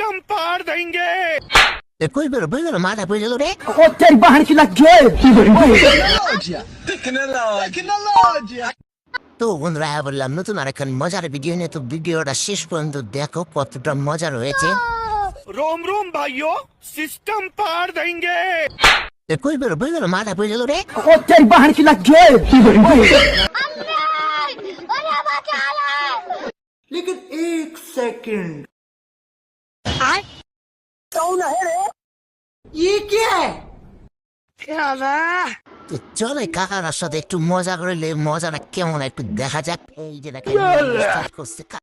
System पार देंगे এ কই বেরো বই গেল মাথা পড়ে গেল রে ও তেরি বাহান কি লাগছে তো বন্ধুরা হ্যাঁ বললাম নতুন আর এখন মজার ভিডিও নিয়ে তো ভিডিওটা শেষ পর্যন্ত দেখো কতটা মজা রয়েছে रोम रोम भाइयों सिस्टम पार देंगे এ কই বেরো বই গেল মাথা পড়ে গেল রে ও তেরি বাহান কি লাগছে लेकिन एक सेकंड ये क्या है তো চলো কাকার সাথে একটু মজা করলে মজাটা কেমন একটু দেখা যাক এই যে দেখেন start করছে কা-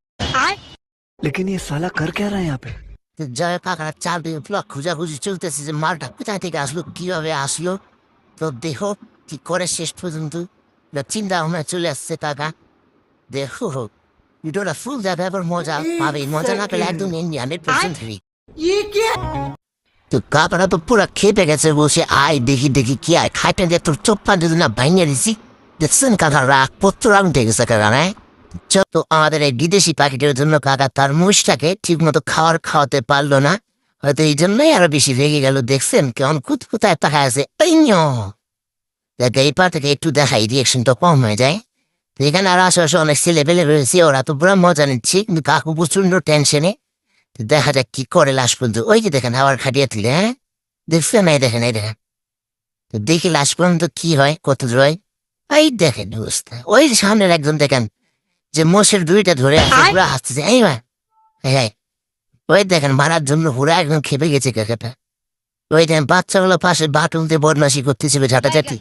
लेकिन ये साला कर क्या रहा है यहाँ पे তো জয় কাকার চার দিন ব্লক খোঁজাখুঁজি চলতেছে যে মালটা কোথায় থেকে আসলো কিভাবে আসলো তো দেখো কি করে শেষ পর্যন্ত একটা চিন্তা ভাবনা চলে আসছে কাকা দেখো ভিডিওটা ফুল যাবে এবার মজা পাবে মজা না পেলে একদম এমনি হান্ড্রেড পার্সেন্ট ফ্রি ये क्या তো কাকারা তো পুরো খেপে গেছে বসে আয় দেখি দেখি কি আয় খাইতে দিয়ে তোর চোপ্পা যদি না ভাঙিয়ে দিছি দেখছেন কাকা রাগ পত্র রাগ উঠে গেছে কাকা না যত আমাদের এই বিদেশি পাখিটার জন্য কাকা তার মুষটাকে ঠিক মতো খাওয়ার খাওয়াতে পারল না হয়তো এই জন্যই আরও বেশি রেগে গেল দেখছেন কেমন কুত কুতায় তাকায় আছে। দেখ এই পা থেকে একটু দেখাই রিয়েকশনটা কম হয়ে যায় তো এখানে আর আশেপাশে অনেক ছেলে পেলে রয়েছে ওরা তো পুরো মজা নিচ্ছে কিন্তু কাকু প্রচণ্ড টেনশনে তো দেখা যাক কি করে লাশ পর্যন্ত। ওই যে দেখেন আবার খাটিয়ে তুলে হ্যাঁ? দেখছেন এই দেখেন এই দেখেন। তো দেখি লাশ পর্যন্ত কি হয় কত রয় এই দেখেন অবস্থা। ওই সামনের একজন দেখেন যে মোষের দুইটা ধরে আছে পুরো হাসতেছে। এই মা এই, ওই দেখেন মারার জন্য পুরো একদম খেপে গেছে কাকাটা। ওই দেখেন বাচ্চাগুলো পাশে বাটুল দিয়ে বদমাসি করতেছে ঝাঁটাঝাটি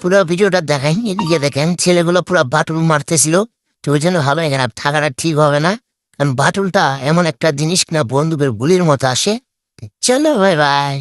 পুরো ভিডিওটা দেখাই এদিকে দেখেন ছেলেগুলো পুরো বাটুল মারতেছিল। তো ওই জন্য ভালো এখানে থাকাটা ঠিক হবে না। কারণ বাটুলটা এমন একটা জিনিস কিনা বন্দুকের গুলির মতো আসে। চলো বাই বাই